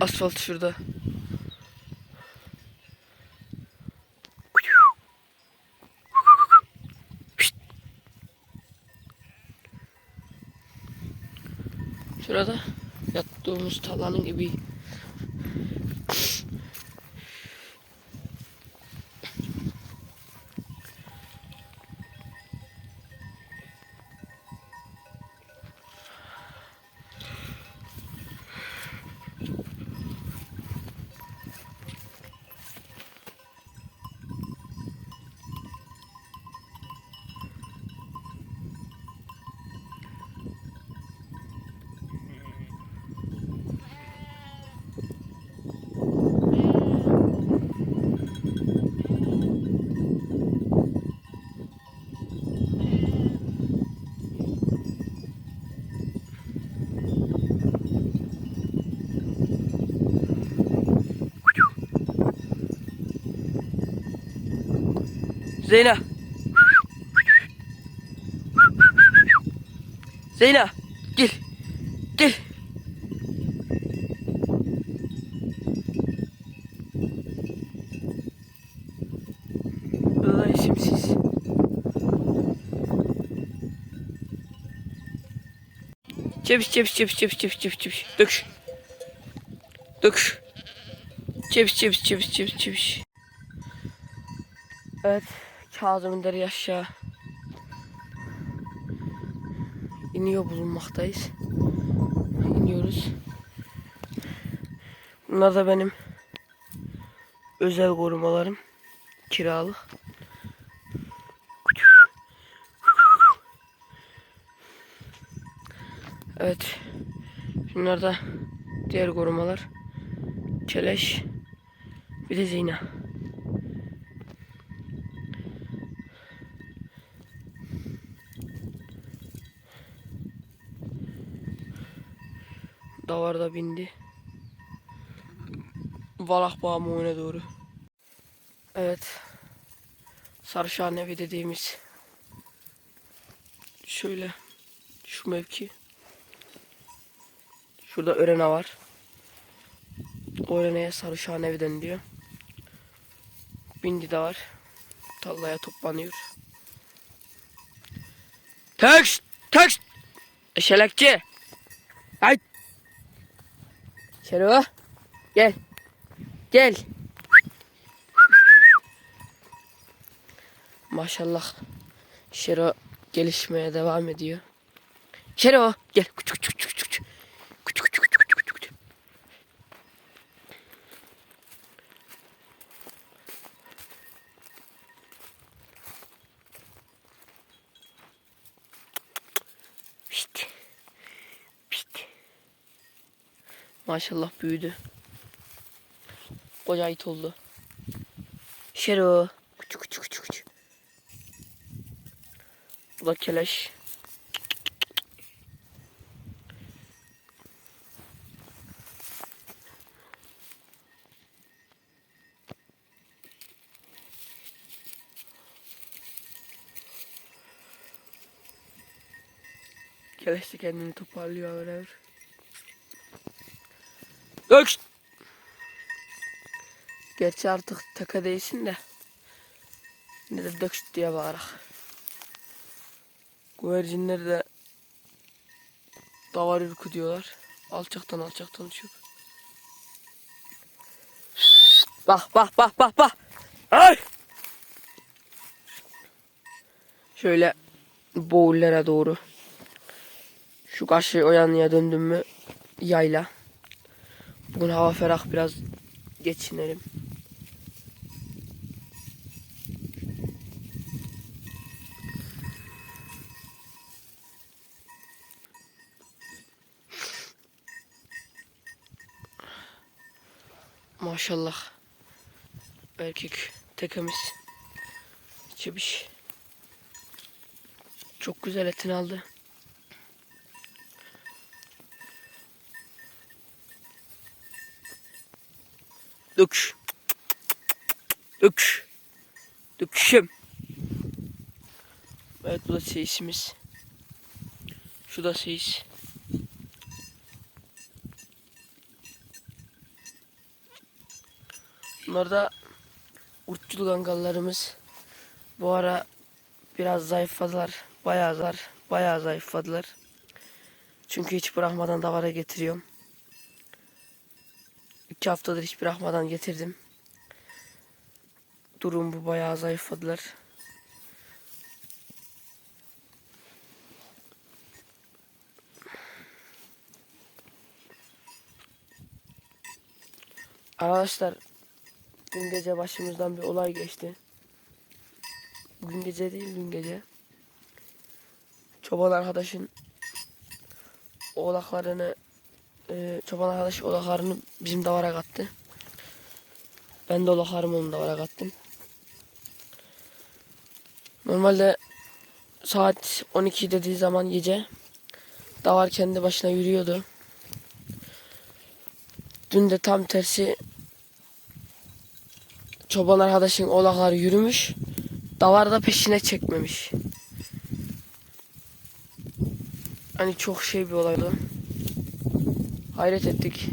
Asfalt şurada. Şurada yattığımız talanın gibi. Zeyna. Zeyna. Gel. Gel. Vallahi isimsiz. Çeviş çeviş çeviş çeviş çeviş çeviş çeviş. Dök. Dök. Çeviş çeviş çeviş çeviş çeviş. Evet, Kazım'ın deri aşağı iniyor bulunmaktayız. İniyoruz. Bunlar da benim özel korumalarım. Kiralık. Evet. Bunlar da diğer korumalar. Çeleş. Bir de Zeyna. Davar da bindi. Valak bağımına doğru. Evet. Sarışan evi dediğimiz şöyle şu mevki. Şurada örene var. Öreneye sarışan evi deniliyor. Bindi de var. Tallaya toplanıyor. Tekst! Tekst! Eşelekçi! Şero. Gel. Gel. Maşallah. Şero gelişmeye devam ediyor. Şero gel. Küçük küçük. Küçük küçük küçük küçük küçük. Pişt. Pişt. Maşallah büyüdü. Koca it oldu. Şero. Küçük küçük küçük küçük. Bu da keleş. Keleş de kendini toparlıyor öyle. Dök. Gerçi artık taka değilsin de. Ne de dök diye bağırak. Güvercinleri de davar ürkü diyorlar. Alçaktan alçaktan uçuyor. Bak bak bak bak bak. Ay! Şöyle boğullere doğru. Şu karşı o yanıya döndüm mü yayla. Bugün hava ferah biraz geçinelim. Maşallah. Erkek tekemiz. Çebiş. Çok güzel etini aldı. Dök. Dök. Döküşüm. Evet bu da seyisimiz. Şu da seyis. Bunlar da urtçuluk angallarımız. Bu ara biraz zayıfladılar. Bayağı zar, bayağı zayıfladılar. Çünkü hiç bırakmadan davara getiriyorum. İki haftadır hiç bırakmadan getirdim. Durum bu bayağı zayıfladılar. Arkadaşlar dün gece başımızdan bir olay geçti. Bugün gece değil dün gece. Çoban arkadaşın oğlaklarını e, çoban arkadaş oğlaklarını bizim davara kattı. Ben de oğlaklarımı onun davara kattım. Normalde saat 12 dediği zaman gece davar kendi başına yürüyordu. Dün de tam tersi çoban arkadaşın oğlakları yürümüş. Davar da peşine çekmemiş. Hani çok şey bir olaydı. Hayret ettik.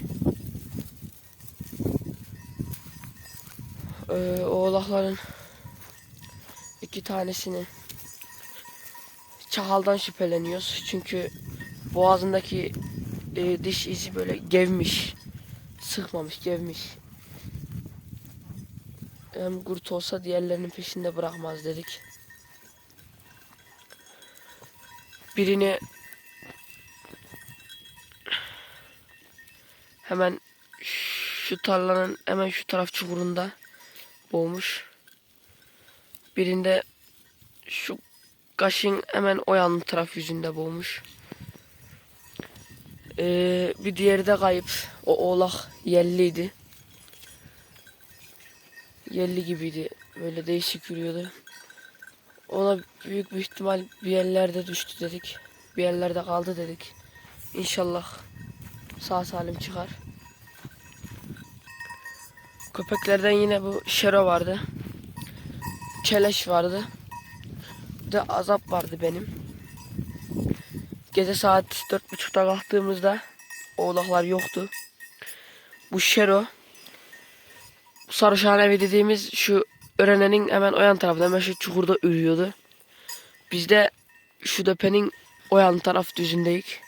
Ee, oğlakların iki tanesini çahaldan şüpheleniyoruz. Çünkü boğazındaki e, diş izi böyle gevmiş. Sıkmamış, gevmiş. Hem kurt olsa diğerlerinin peşinde bırakmaz dedik. Birini hemen şu tarlanın hemen şu taraf çukurunda boğmuş. Birinde şu kaşın hemen o yan taraf yüzünde boğmuş. Ee, bir diğeri de kayıp. O oğlak yelliydi. Yelli gibiydi. Böyle değişik yürüyordu. Ona büyük bir ihtimal bir yerlerde düştü dedik. Bir yerlerde kaldı dedik. İnşallah sağ salim çıkar. Köpeklerden yine bu şero vardı. Çeleş vardı. Bir de azap vardı benim. Gece saat dört buçukta kalktığımızda oğlaklar yoktu. Bu şero bu sarışan evi dediğimiz şu öğrenenin hemen o yan tarafında hemen şu çukurda ürüyordu. Biz de şu depenin o yan taraf düzündeyik.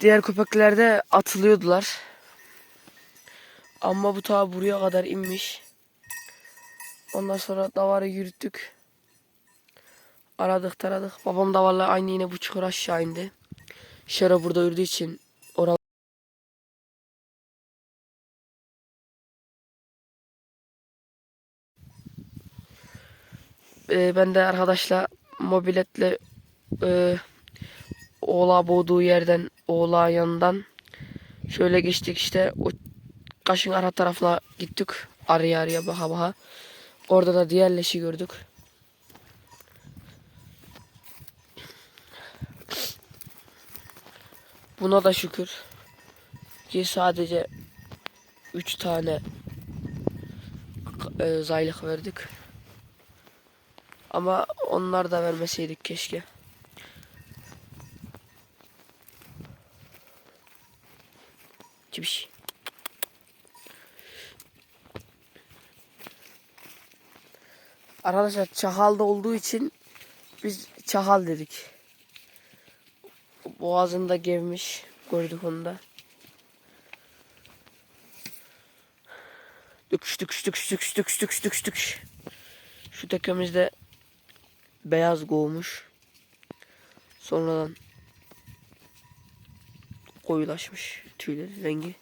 Diğer köpekler de atılıyordular. Ama bu ta buraya kadar inmiş. Ondan sonra davarı yürüttük. Aradık taradık. Babam davarla aynı yine bu çukur aşağı indi. Şero burada yürüdüğü için oral Ee, ben de arkadaşla mobiletle e, oğlağı boğduğu yerden oğlağın yanından şöyle geçtik işte o kaşın ara tarafına gittik araya araya baka baka. Orada da diğer leşi gördük. Buna da şükür ki sadece 3 tane e, zaylık verdik. Ama onlar da vermeseydik keşke. Cibiş. Arkadaşlar çahalda olduğu için biz çahal dedik. Boğazında gevmiş. Gördük onu da. Düküş düküş düküş düküş düküş düküş düküş düküş. Şu tekemizde beyaz goğmuş. Sonradan koyulaşmış tüyleri rengi.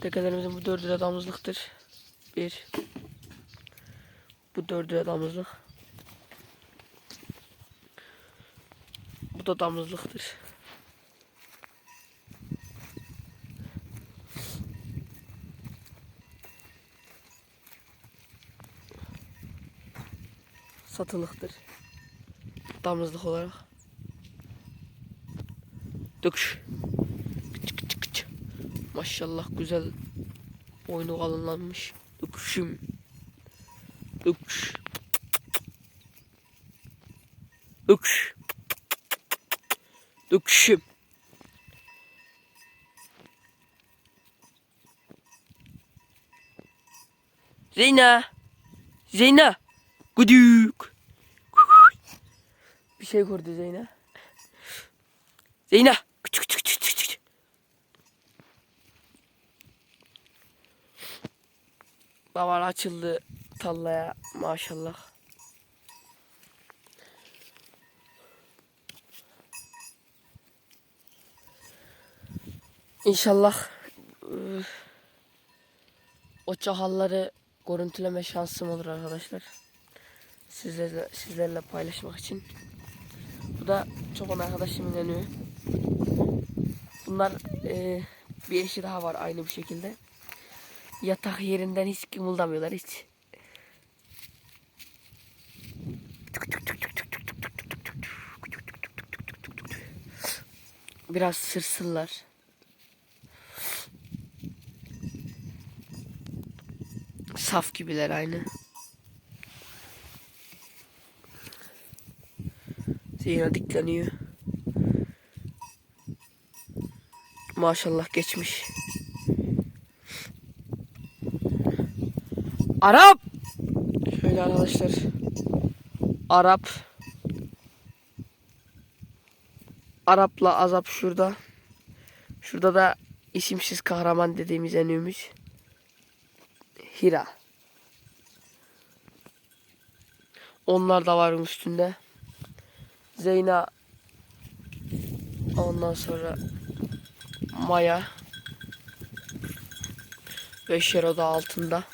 Tekelerimizin bu dördü de damızlıktır. Bir. Bu dördü de damızlık. Bu da damızlıktır. Satılıktır. Damızlık olarak. Döküş. Kıç kıç kıç. Maşallah güzel oyunu kalınlanmış. Döküşüm. Döküş. Döküş. Döküşüm. Zeyna. Zeyna. Gıdık. Bir şey gördü Zeyna. Zeyna. Babalar açıldı tallaya maşallah. İnşallah o çahalları görüntüleme şansım olur arkadaşlar. Sizlerle, sizlerle paylaşmak için. Bu da çoban arkadaşımın önü. Bunlar e, bir eşi daha var aynı bu şekilde. Yatak yerinden hiç kımıldamıyorlar hiç. Biraz sırsınlar. Saf gibiler aynı. Zeyna dikleniyor. Maşallah geçmiş. Arap! Şöyle arkadaşlar. Arap. Arap'la Azap şurada. Şurada da isimsiz kahraman dediğimiz enimiz. Hira. Onlar da var üstünde. Zeyna. Ondan sonra Maya. Ve Şero da altında.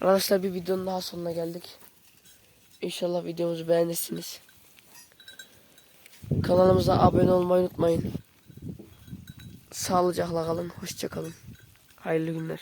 Arkadaşlar bir videonun daha sonuna geldik. İnşallah videomuzu beğenirsiniz. Kanalımıza abone olmayı unutmayın. Sağlıcakla kalın. Hoşça kalın. Hayırlı günler.